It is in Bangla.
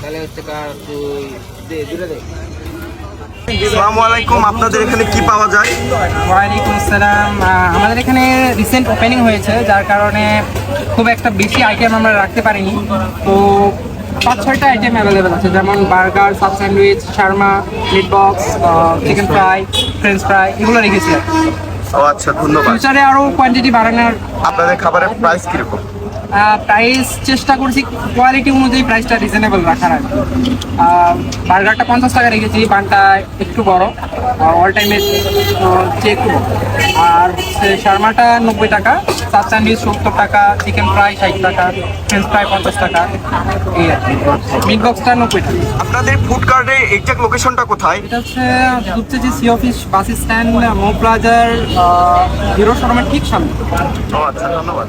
তাহলে হচ্ছে কার তুই দে দূরে দে আসসালামু আলাইকুম আপনাদের এখানে কি পাওয়া যায়? ওয়ালাইকুম আসসালাম। আমাদের এখানে রিসেন্ট ওপেনিং হয়েছে যার কারণে খুব একটা বেশি আইটেম আমরা রাখতে পারিনি। তো পাঁচ ছয়টা আইটেম অ্যাভেলেবেল আছে যেমন burger sub sandwich shawarma meat box chicken fry french fry এগুলো রেখেছি। ও আচ্ছা ধন্যবাদ। ফিউচারে আরও কোয়ান্টিটি বাড়ানোর আপনাদের খাবারের প্রাইস কীরকম? প্রাইস চেষ্টা করছি কোয়ালিটি অনুযায়ী প্রাইসটা রিজনেবল রাখার আর কি। বার্গারটা পঞ্চাশ টাকা রেখেছি বানটা একটু বড় অল টাইমের চেয়ে একটু বড়। আর হচ্ছে শার্মাটা নব্বই টাকা সাত স্যান্ডউইচ সত্তর টাকা চিকেন ফ্রাই ষাট টাকা ফ্রেঞ্চ ফ্রাই পঞ্চাশ টাকা এই আর কি। মিট বক্সটা নব্বই টাকা। আপনাদের ফুড কার্টের এক্সাক্ট লোকেশনটা কোথায়? এটা হচ্ছে হচ্ছে যে সি অফিস বাস স্ট্যান্ড মো প্লাজার হিরো শোরুমের ঠিক সামনে। ও আচ্ছা ধন্যবাদ।